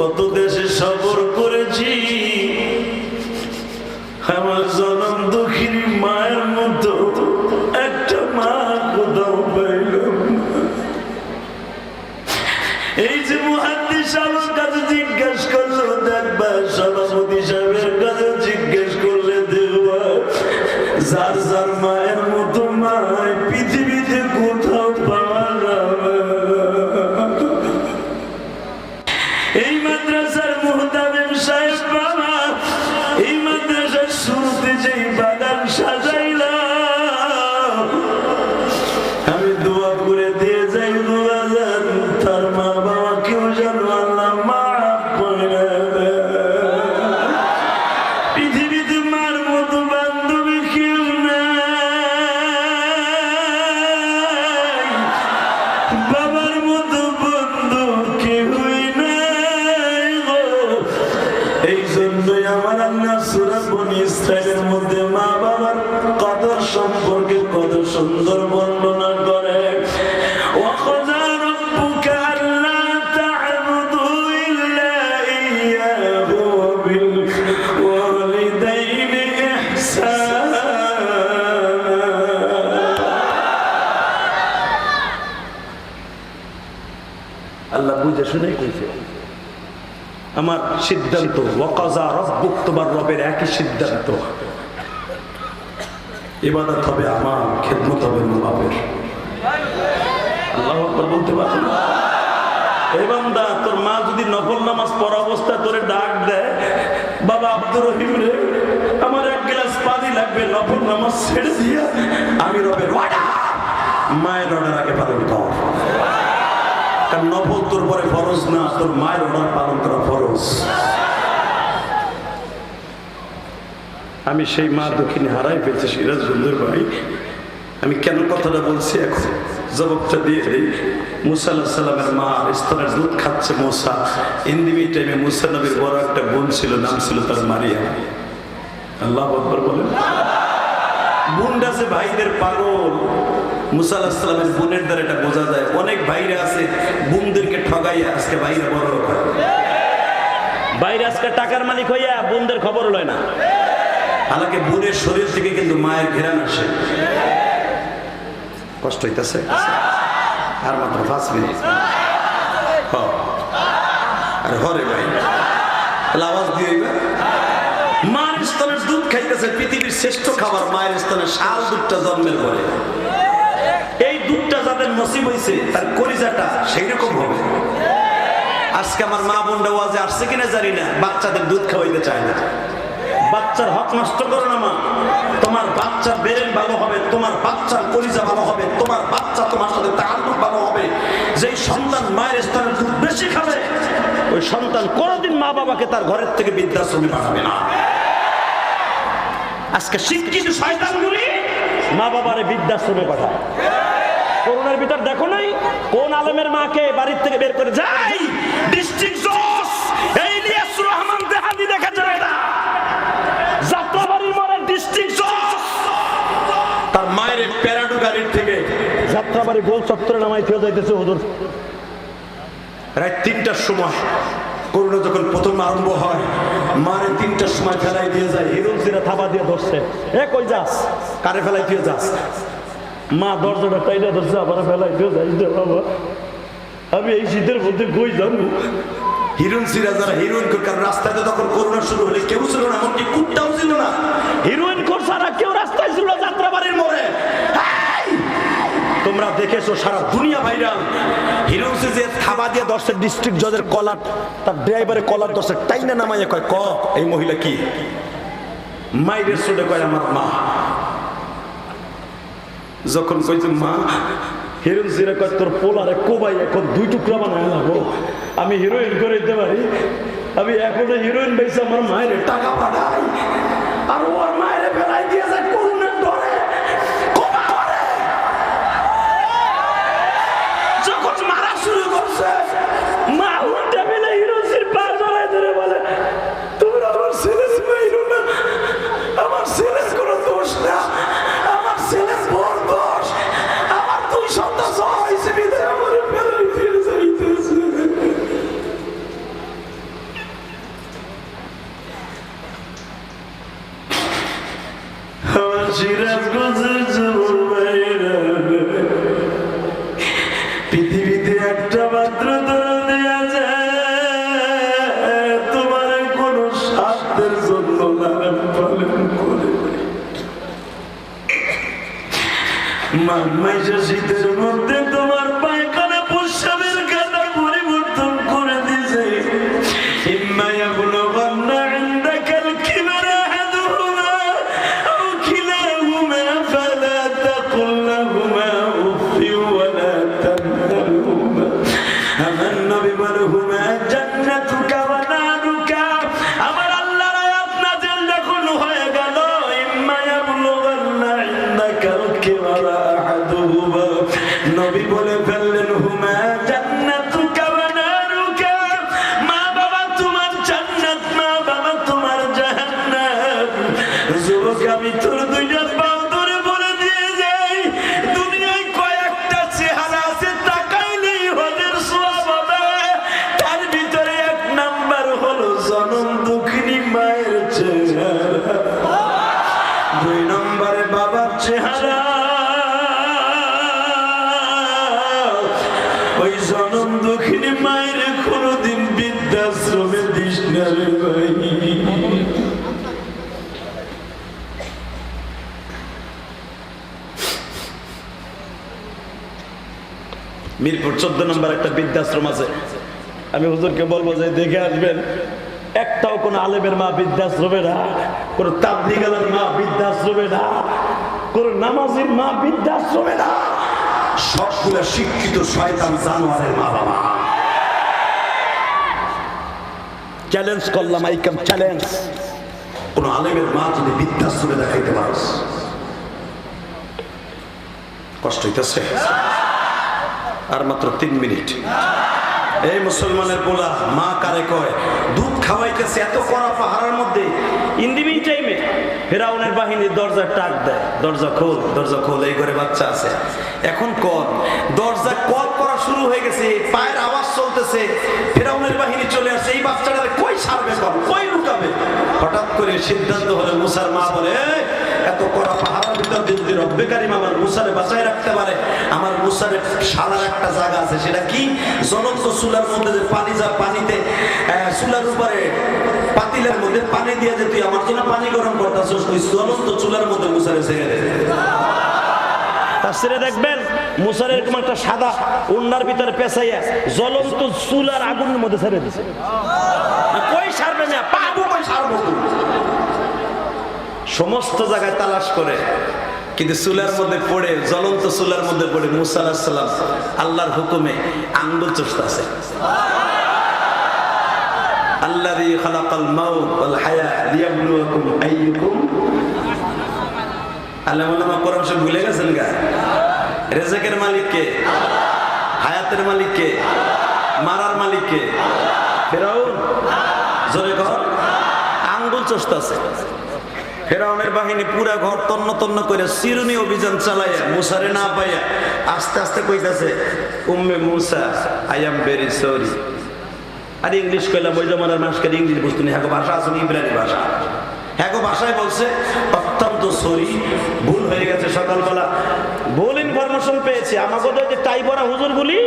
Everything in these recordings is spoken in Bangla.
কত দেশে সফর করেছি। আমার আল্লাহ বুঝে শুনে কইছে আমার সিদ্ধান্ত ওয়াকাজা রব্বুক তোমার রবের একই সিদ্ধান্ত ইবাদত হবে আমার খেদমত হবে মা বাপের তোর মা যদি নামাজ পড়া অবস্থায় ডাক দেয়, বাবা আব্দুর রে, আমার এক গ্লাস পানি লাগবে নামাজ ছেড়ে আমি অর্ডার মায়ের আগে কারণ ফরজ না, তোর মায়ের পালন করা আমি সেই মা দক্ষিণে হারাই পেয়েছি সিরাজ সুন্দর ভাই আমি কেন কথাটা বলছি এখন? জবাবটা দিয়ে দিই। মুসা আল্লাহ সাল্লামের মা স্তনের দুধ খাচ্ছে মোসা। ইন্দিমি টাইমে মুসা নবীর বড় একটা বোন ছিল নাম ছিল তার মারিয়া আল্লাহ আকবর বলেন। বোনটা আছে ভাইদের পাগল। মুসা আল্লাহ সাল্লামের বোনের দ্বারা এটা বোঝা যায়। অনেক ভাইরা আছে বোনদেরকে ঠগাইয়া আজকে ভাইরা বড় লোক হয়। বাইরে আজকে টাকার মালিক হইয়া বোনদের খবর লয় না। হালাকে বোনের শরীর থেকে কিন্তু মায়ের ঘেরান আসে। কষ্ট হইতেছে। আর মাত্র পাঁচ মিনিট। আরে হরে ভাই। তাহলে আওয়াজ দিয়ে মায়ের স্তনের দুধ খাইতেছে পৃথিবীর শ্রেষ্ঠ খাবার, মায়ের স্তনের শাল দুধটা জন্মের পরে। এই দুধটা যাদের নসিব হয়েছে তার কলিজাটা সেই রকম হবে। আজকে আমার মা বোনরা ওয়াজে আসছে কিনা জানি না, বাচ্চাদের দুধ খাওয়াইতে চায় না। বাচ্চার হক নষ্ট করো না, মা। তোমার বাচ্চার বেরেন ভালো হবে, তোমার বাচ্চার পরিচা ভালো হবে, তোমার বাচ্চা তোমার সাথে তাল্লুক ভালো হবে। যেই সন্তান মায়ের স্থানে দুধ বেশি খাবে, ওই সন্তান কোনোদিন মা বাবাকে তার ঘরের থেকে বৃদ্ধাশ্রমে পাঠাবে না। আজকে শিক্ষিত শয়তানগুলি মা বাবারে বৃদ্ধাশ্রমে পাঠায়। করোনার ভিতর দেখো নাই, কোন আলেমের মাকে বাড়ির থেকে বের করে যাই ডিস্ট্রিক্ট জজ এই ইলিয়াস রহমান দেহাদি দেখা যায় না যাত্রাবাড়ির মরে ডিস্ট্রিক্ট জজ তার মায়ের প্যারাডু গাড়ির থেকে যাত্রাবাড়ি গোল চত্বরে নামাই ফেলে যাইতেছে হুজুর। রাত তিনটার সময় করোনা যখন প্রথম আরম্ভ হয় মারে তিনটার সময় ফেলাই দিয়ে যায় হিরো সিরা থাবা দিয়ে ধরছে। এ কই যাস? কারে ফেলাই দিয়ে যাস? মা দরজাটা টাইটা ধরছে আবার ফেলাই দিয়ে যাইস রে বাবা। আমি এই শীতের মধ্যে কই হিরোইন সিরা যারা হিরোইন তখন করোনা শুরু হলে কেউ ছিল না এমনকি কুত্তাও ছিল না। হিরোইন কোর সারা কেউ রাস্তায় ছিল যাত্রাবাড়ির মোড়ে। তোমরা দেখেছ সারা দুনিয়া ভাইরাল। হিরোইন যে থাবা দিয়ে দর্শের ডিস্ট্রিক্ট জজের কলার, তার ড্রাইভারের কলার দর্শের টাইনা নামাইয়া কয়, ক, এই মহিলা কি? মাইরের সোডে কয়, আমার মা। যখন কইছে, মা হিরোইন সিরা কয়, তোর পোলারে কোবাই এখন দুই টুকরা বানায় লাগো আমি হিরোইন করে দিতে পারি। আমি এখনও হিরোইন পাইছি আমার মায়ের টাকা পাঠাই। আর ওর চোদ্দ নম্বর একটা বৃদ্ধাশ্রম আছে। আমি হুজুরকে বলব যে দেখে আসবেন, একটাও কোন আলেমের মা বৃদ্ধাশ্রমে না, কোন তাবলিগালের মা বৃদ্ধাশ্রমে না, কোন নামাজির মা বৃদ্ধাশ্রমে না। সবগুলো শিক্ষিত শয়তান জানোয়ারের মা বাবা। চ্যালেঞ্জ করলাম আইকাম চ্যালেঞ্জ। কোন আলেমের মা যদি বৃদ্ধাশ্রমে দেখাইতে পারস কষ্ট হইতেছে। আর মাত্র তিন মিনিট। এই মুসলমানের পোলা মা কারে কয় দুধ খাওয়াইতেছে এত কড়া পাহাড়ের মধ্যে। টাইমে ফেরাউনের দেয়। দরজা খোল দরজা খোল এই ঘরে বাচ্চা আছে। এখন কল দরজা করা শুরু হয়ে গেছে পায়ের আওয়াজ চলতেছে। ফেরাউনের বাহিনী চলে এই কই কই হঠাৎ করে সিদ্ধান্ত হলো মুসার মা বলে "এই, এত কড়া পাহাড়ের ভিতর দিয়ে যদি রব্বে কারিম আমার মুসারে বাঁচায় রাখতে পারে আমার মুসারে সারার একটা জায়গা আছে সেটা কি? জ্বলন্ত চুলার মধ্যে যে পানি যা পানিতে চুলার উপরে পাতিলের মধ্যে পানি দিয়ে যে তুই আমার জন্য পানি গরম করতেছ ওই জ্বলন্ত চুলার মধ্যে মুসারে ছেড়ে দে। তার ছেড়ে দেখবেন মুসার এরকম একটা সাদা উন্নার ভিতরে পেঁচাইয়া জ্বলন্ত চুলার আগুনের মধ্যে ছেড়ে দিছে। কই সারবে না? পাবো কই সারবো তুমি? সমস্ত জায়গায় তালাশ করে। কিন্তু চুলার মধ্যে পড়ে, জ্বলন্ত চুলার মধ্যে পড়ে মুসা আল্লাহর হুকুমে আঙ্গুল চষতেছে। রেজেকের মালিক কে? মালিক কে? আঙ্গুল চষতেছে। ফেরাউনের বাহিনী পুরা ঘর তন্ন তন্ন করে চিরুনি অভিযান চালাইয়া মুসারে না পাইয়া আস্তে আস্তে কইতাছে, Umme Musa I am very sorry R English কইলাম, ওই জমানার মানুষকে ইংলিশ বুঝতে নেই। হ্যাঁ ভাষা আছে ইব্রানি ভাষা। হ্যাঁ ভাষায় বলছে, অত্যন্ত সরি ভুল হয়ে গেছে সকালবেলা। ভুল ইনফরমেশন পেয়েছি। আমাকে তো যে টাই হুজুর বলি,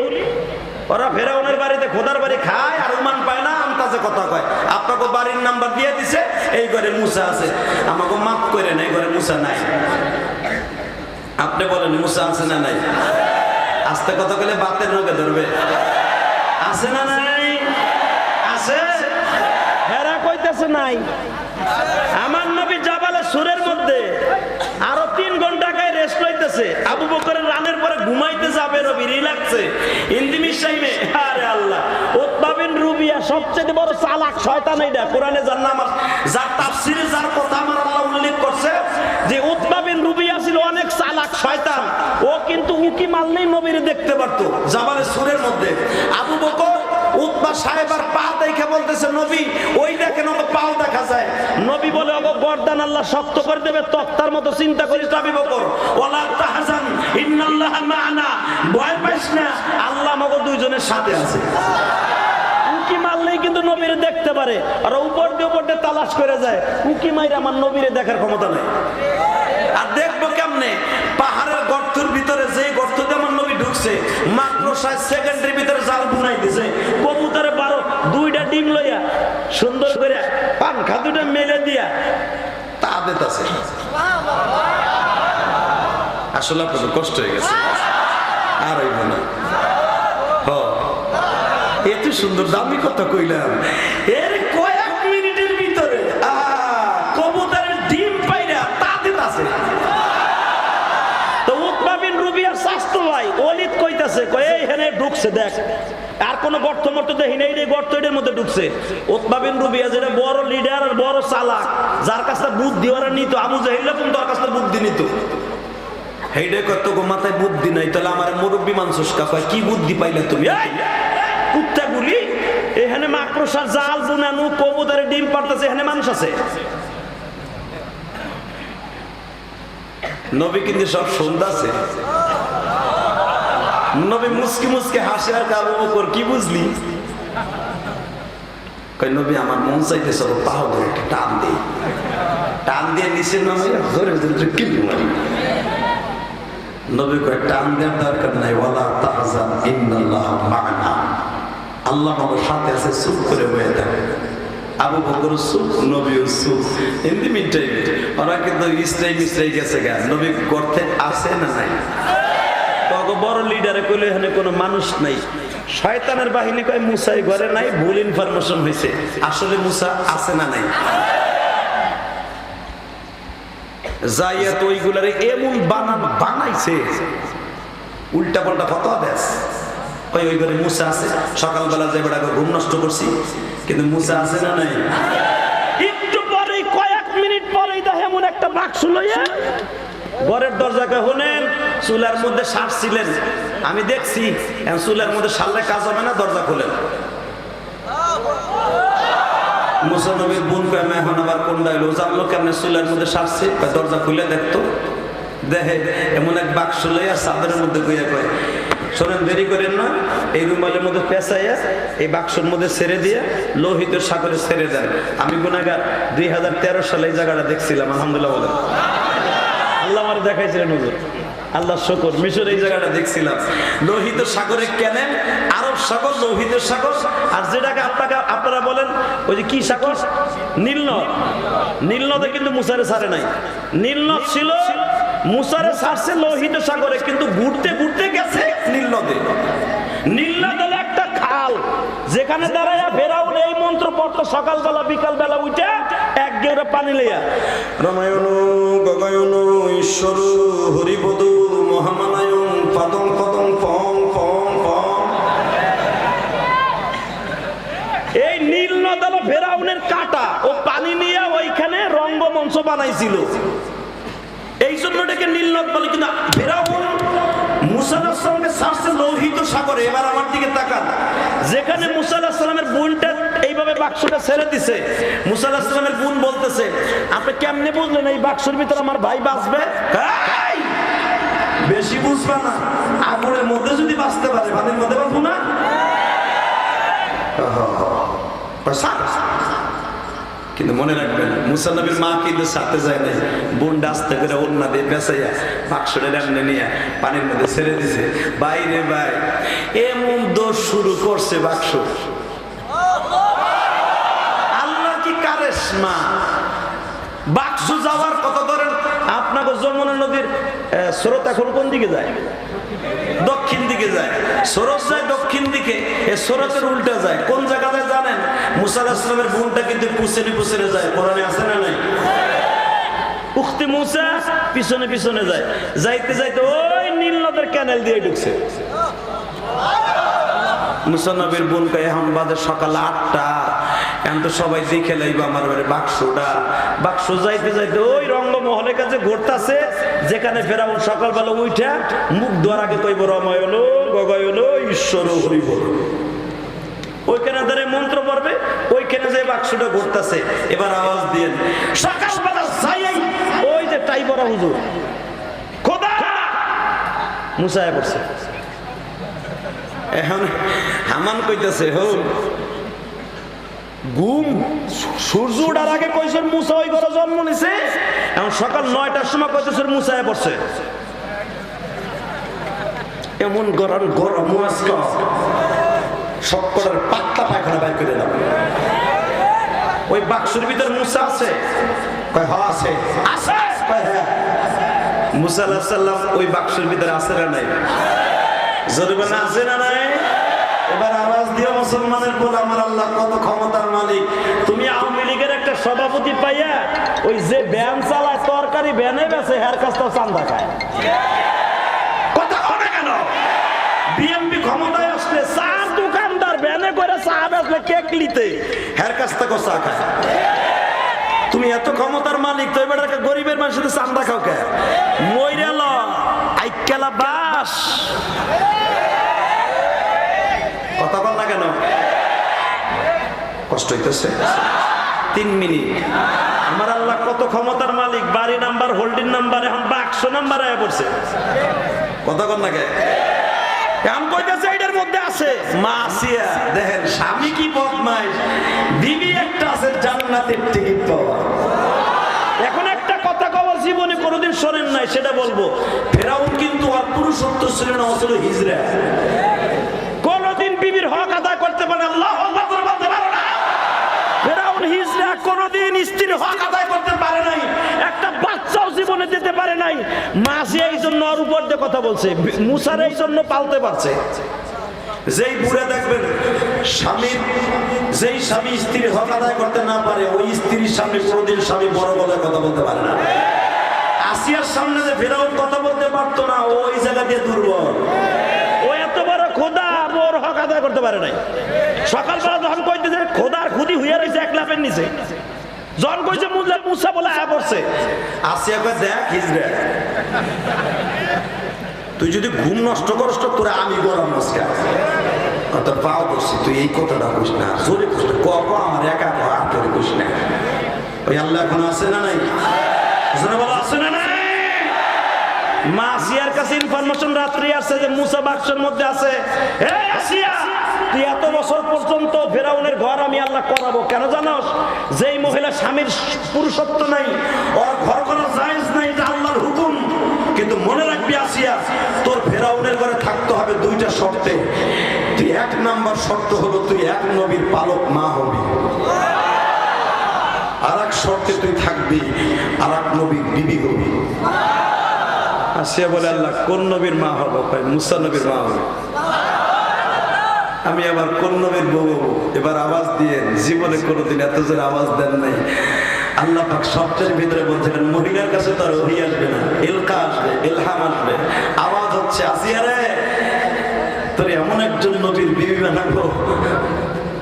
ওরা ফেরাউনের বাড়িতে খোদার বাড়ি খায় আর উমান পায় না। আমতাজে কথা কয়? আপনাকে বাড়ির নাম্বার দিয়ে দিছে, এই ঘরে মুসা আছে। আমাকে মাফ করে না এই ঘরে মুসা নাই। আপনি বলেন, মুসা আছে না নাই? আস্তে কথা কলে বাতের রোগে ধরবে। আছে না নাই? আছে? হেরা কইতেছে নাই। আমার নবী জাবালে সুরের মধ্যে আরও তিন ঘণ্টা গায়ে রেস্ট লইতেছে আবু বকরের রানের পরে ঘুমাইতে যাবে রবি রিল্যাক্সে ইন্দিমির সাইমে আরে আল্লাহ ও উতবা বিন রুবিয়া সবচেয়ে বড় চালাক শয়তান এইটা কোরআনে যার নাম যার তাফসিরে, যার কথা আমার আল্লাহ উল্লেখ করছে, যে উতবা বিন রুবিয়া ছিল অনেক চালাক শয়তান। ও কিন্তু উকি মারলেই নবীর দেখতে পারতো জাবালে সুরের মধ্যে। আবু বকর উতবা সাহেবার পা দেখে বলতেছে, নবী, ওই দেখেন ওকে পাও দেখা যায়। নবী বলে ওগো গর্দান আল্লাহ শক্ত করে দেবে, তক্তার মতো চিন্তা করিস আবু বকর। ওয়ালা তাহজান, ইন্নাল্লাহা মা'ানা। ভয় পাইস না, আল্লাহ মগো দুইজনের সাথে আছে। মারলেই কিন্তু নবীরে দেখতে পারে। আর উপর দিয়ে উপর দিয়ে তালাশ করে যায়। উকি মাইরে আমার নবীরে দেখার ক্ষমতা নাই। আর দেখব কেমনে? পাহাড়ের গর্তের ভিতরে যে গর্ত দিয়ে আমার নবী ঢুকছে মাত্র ষাট সেকেন্ডের ভিতরে জাল বুনাই দিছে। কবুতরে বারো দুইটা ডিম লইয়া সুন্দর করে পানখা দুটা মেলে দিয়া তা আদেত আছে আসলে আপনাদের কষ্ট হয়ে গেছে। আর হইব না। সুন্দর দামি কথা কইলাম। এর কয়েক মিনিটের ভিতরে কবুতরের ডিম পাইরা তাদের আছে তো উতবা বিন রুবিয়ার স্বাস্থ্য ভাই অলিত কইতাছে কই এই ঢুকছে দেখ। আর কোন গর্ত মর্ত দেখি নেই এই গর্ত এটার মধ্যে ঢুকছে। উতবা রুবিয়া যেটা বড় লিডার আর বড় চালাক যার কাছে বুদ্ধি ওরা নিত আবু জাহিল্লা কিন্তু ওর কাছে বুদ্ধি নিত। হেইডে কত মাথায় বুদ্ধি নাই তাহলে আমার মুরব্বী মানুষ কয় কি বুদ্ধি পাইলে তুমি? কুত্তাগুলি এখানে মাকড়সার জাল বুনানো, কবুতরের ডিম পারতেছে এখানে মানুষ আছে। নবী কিন্তু সব শুনতাছে। নবী মুসকি মুসকে হাসে আর কাবু বকর, কি বুঝলি? কই নবী, আমার মন চাইতে সব পাও ধরে একটা টান দেই। টান দিয়ে নিচে নামে ধরে ধরে কিল মারি। নবী কয়, টান দেওয়ার দরকার নাই, ওয়ালা তাহজান ইন্নাল্লাহ মা'না। আল্লাহ আমার সাথে আছে, চুপ করে বয়ে থাকে। আবু বকর সুখ নবীও সুখ হিন্দি মিটাই ওরা কিন্তু ইসরাই মিসরাই গেছে গা। নবী গর্তে আছে না নাই? বড় লিডারে কইলে, এখানে কোনো মানুষ নাই। শয়তানের বাহিনী কয়, মুসাই ঘরে নাই, ভুল ইনফরমেশন হয়েছে আসলে মুসা আছে না নাই? যাইয়া তো ওইগুলারে এমন বানান বানাইছে। উল্টা পাল্টা ফতোয়া দেশ ওই ওই ঘরে মুসা আছে। সকালবেলা যে বেড়া ঘুম নষ্ট করছি। কিন্তু মুসা আছে না নাই? একটু পরে কয়েক মিনিট পরেই দেখে এমন একটা বাক্স লইয়া ঘরের দরজাকে হলেন চুলার মধ্যে শ্বাস ছিলেন। আমি দেখছি চুলার মধ্যে সারলে কাজ হবে না দরজা খুলেন। মুসা নবীর বোন আমি এখন আবার কোন ডাইলো জানলো কেমনে চুলার মধ্যে সারছে দরজা খুলে দেখতো। দেখে এমন এক বাক্স লইয়া চাদরের মধ্যে কইয়া কয় শোনেন দেরি করেন না। এই রুমালের মধ্যে পেঁচাইয়া, এই বাক্সের মধ্যে ছেড়ে দিয়ে লোহিত সাগরে ছেড়ে দেন। আমি গুনাগার দুই হাজার সালে এই জায়গাটা দেখছিলাম, আলহামদুলিল্লাহ বলেন। আল্লাহ আমার দেখাইছিলেন, হুজুর। আল্লাহ শুকর, মিশর এই জায়গাটা দেখছিলাম। লোহিত সাগরে কেনেন? আরব সাগর, লোহিত সাগর। আর যেটাকে আপনাকে, আপনারা বলেন, ওই যে কি সাগর? নীলনদ নীলনদে কিন্তু মুসারে সারে নাই। নীলনদ ছিল, মুসারে সারছে লোহিত সাগরে, কিন্তু ঘুরতে ঘুরতে গেছে নীল নদে হলো একটা খাল। যেখানে দাঁড়ায় ফেরাউন এই মন্ত্র পড়তো সকালবেলা বিকালবেলা উঠে এক গেউরে পানি লইয়া রামায়ণ গগায়ন ঈশ্বর হরিপদ পদম পদম পম এই নীল নদ হলো ফেরাউনের কাটা। ও পানি নিয়ে ওইখানে রঙ্গমঞ্চ বানাইছিল। এই জন্য এটাকে নীল নদ বলে কিন্তু ফেরাউন মুসার সঙ্গে সারছে সাগরে এবার আমার দিকে তাকান যেখানে মুসা আলাহিস সালামের বোনটা এইভাবে বাক্সটা ছেড়ে দিছে মুসা আলাহিস সালামের বোন বলতেছে আপনি কেমনে বুঝলেন এই বাক্সের ভিতরে আমার ভাই বাঁচবে! বেশি বুঝবা না আগুনের মধ্যে যদি বাঁচতে পারে পানির মধ্যে বাঁচবো না। কিন্তু মনে রাখবেন মুসা নবীর মা কিন্তু সাথে যায় নাই। বোন ডাস্তে করে অন্য দিয়ে বেসাইয়া বাক্সটা এমনি নিয়ে পানির মধ্যে ছেড়ে দিছে। বাইরে ভাই, এমন দোষ শুরু করছে বাক্স। আল্লাহ কি কারেশমা বাক্স যাওয়ার কত ধরেন আপনাকে যমুনা নদীর স্রোত এখন কোন দিকে যায়? দক্ষিণ দিকে যায়। সরস যায় দক্ষিণ দিকে, এ সরসের উল্টা যায়। কোন জায়গায় জানেন? মুসা আসলামের বোনটা কিন্তু পুষেনে পুষেনে যায়। কোরআনে আছে না নাই? উখতি মুসা পিছনে পিছনে যায়। যাইতে যাইতে ওই নীল নদের ক্যানেল দিয়ে ঢুকছে। মুসানবীর বোন কয়ে এখন বাজে সকাল আটটা। এখন তো সবাই দেখে লাইব আমার বাড়ি বাক্সটা। বাক্স যাইতে যাইতে ওই রঙ্গমহলের কাছে ঘুরতাছে, যেখানে ফেরাউন সকালবেলা উঠা মুখ ধোয়ার আগে কইব রময় হলো ঈশ্বর হরি বল ওইখানে ধরে মন্ত্র পড়বে, ওইখানে যে বাক্সটা ঘুরতেছে, এবার আওয়াজ দিয়ে সকালবেলা যাই, ওই যে টাইবরা হুজুর। খোদা! মুসায় পড়ছে এখন হামান কইতেছে হোক ঘুম, সূর্য ওঠার আগে কইছেন মুসা ওই ঘরে জন্ম নিছে, এখন সকাল নয়টার সময় কইতেছেন মুসায় পড়ছে। এমন গরম গরম সবকটার পাতলা পায়খানা বাইর করে দাও। ওই বাক্সের ভিতর মুসা আছে। কয় হ আছে। আছে? কয় হ্যাঁ। মুসা আলাইহিস সালাম ওই বাক্সের ভিতরে আছে না নাই? জরিমানা আছে না নাই? মুসলমানের বল আমার আল্লাহ কত ক্ষমতার মালিক। তুমি আওয়ামী লীগের একটা সভাপতি পাইয়া ওই যে ব্যান চালায় তরকারি ব্যানে বেছে হের কাছ থেকে চান্দা খায়। কথা হবে কেন? বিএমপি ক্ষমতায় আসলে চার দোকানদার ব্যানে করে চা বেচলে কেক লিতে হের কাছ থেকে চা খায়। তুমি এত ক্ষমতার মালিক তো এবার একটা গরিবের মানুষের চান্দা খাও কে? মইরাল আইকেলা বাস। কথা না কেন? কষ্ট হইতেছে। তিন মিনিট। আমার আল্লাহ কত ক্ষমতার মালিক, বাড়ি নাম্বার, হোল্ডিং নাম্বার, এখন বাক্স নাম্বার আয়া পড়ছে। কথা বল না কে দেখেন, স্বামী কি একটা আছে টিকিট এখন একটা কথা কবার জীবনে কোনোদিন শোনেন নাই, সেটা বলব। ফেরাউন কিন্তু আর পুরুষত্ব ছিল না হিজরা কোনোদিন বিবির হক আদায় করতে পারে আল্লাহ আকবার করে বলতে পারো না ফেরাউন হিজরা কোনোদিন স্ত্রীর হক আদায় করতে পারে নাই। একটা বাচ্চাও জীবনে দিতে পারে নাই। মাসি এই জন্য ওর উপর দিয়ে কথা বলছে। মুসার এই জন্য পালতে পারছে। যেই বুড়ে দেখবেন স্বামীর যেই স্বামী স্ত্রীর হক আদায় করতে না পারে, ওই স্ত্রীর সামনে কোনোদিন স্বামী বড় গলায় কথা বলতে পারে না। আসিয়ার সামনে যে ফেরাউন কথা বলতে পারতো না, ওই জায়গা দিয়ে দুর্বল। ও এত বড় খোদা ওর হক আদায় করতে পারে নাই। সকালবেলা যখন কইতেছে খোদার খুদি হইয়া রয়েছে এক লাফের নিচে। জন কইছে মুজা মুসা বলে আয়া পড়ছে। আসিয়া কয় দেখ হিজড়া তুই যদি ঘুম নষ্ট করস তো তোরা আমি গরম মস্কা তোর পাও করছি তুই এই কথাটা কইস না জোরে কইস না ক ক আমার একা আর তোরে কইস না। ওই আল্লাহ এখন আছে না নাই? জোরে বলো আছে না নাই? মা আসিয়ার কাছে ইনফরমেশন রাত্রি আসছে যে মুসা বাক্সের মধ্যে আছে। হে আসিয়া, তুই এত বছর পর্যন্ত ফেরাউনের ঘর আমি আল্লাহ করাবো, কেন জানোস? যেই মহিলা স্বামীর পুরুষত্ব নাই, ওর ঘর করা জায়েজ নাই, এটা আল্লাহর হুকুম। কিন্তু মনে রাখবি আসিয়া, তোর ফেরাউনের ঘরে থাকতে হবে দুইটা শর্তে। তুই এক নাম্বার শর্ত হলো তুই এক নবীর পালক মা হবি। আর এক শর্তে তুই থাকবি আর এক নবীর বিবি হবি। আসিয়া বলে, আল্লাহ, কোন নবীর মা হব? কয়, মুসা নবীর মা হবে। আমি আবার, কোন নবীর বউ? এবার আওয়াজ দিয়ে, জীবনে কোনোদিন এত জোরে আওয়াজ দেন নাই। আল্লাহ পাক ভিতরে বলছিলেন, মহিলার কাছে তো আর ওহি আসবে না, এলকা আসবে, এলহাম আসবে, আওয়াজ হচ্ছে আসিয়া তোর এমন একজন নবীর বিবি বানাবো।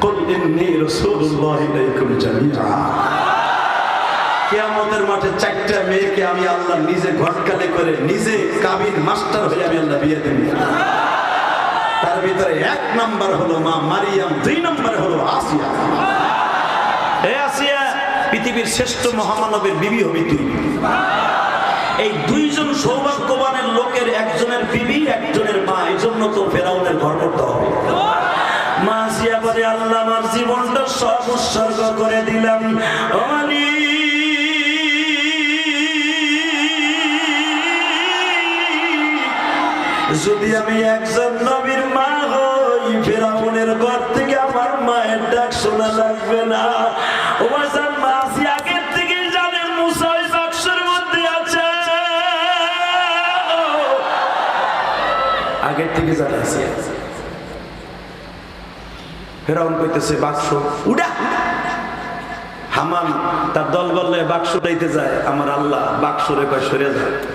কুল কিয়ামতের মাঠে চারটা মেয়েকে আমি আল্লাহ নিজে ঘটকালে করে নিজে কাবিন মাস্টার হয়ে আমি আল্লাহ বিয়ে দেব। তার ভিতরে এক নাম্বার হলো মা মারিয়াম, দুই নাম্বার হলো আসিয়া। আসিয়া পৃথিবীর শ্রেষ্ঠ মহামানবের বিবি হবি তুই। এই দুইজন সৌভাগ্যবানের লোকের একজনের বিবি, একজনের মা এই জন্য তো ফেরাউনের ঘর করতে হবে। মা আসিয়া বলে, আল্লাহ আমার জীবনটা সব উৎসর্গ করে দিলাম। যদি আমি একজন নবীর মা হই, ফেরাউনের ঘর থেকে আমার মায়ের ডাক শোনা লাগবে না। আগের থেকে বাক্সের মধ্যে আগের থেকে আছে বাক্স, উড়া। তার দল যায়, আমার আল্লাহ বাক্স রে কয়, সরে যায়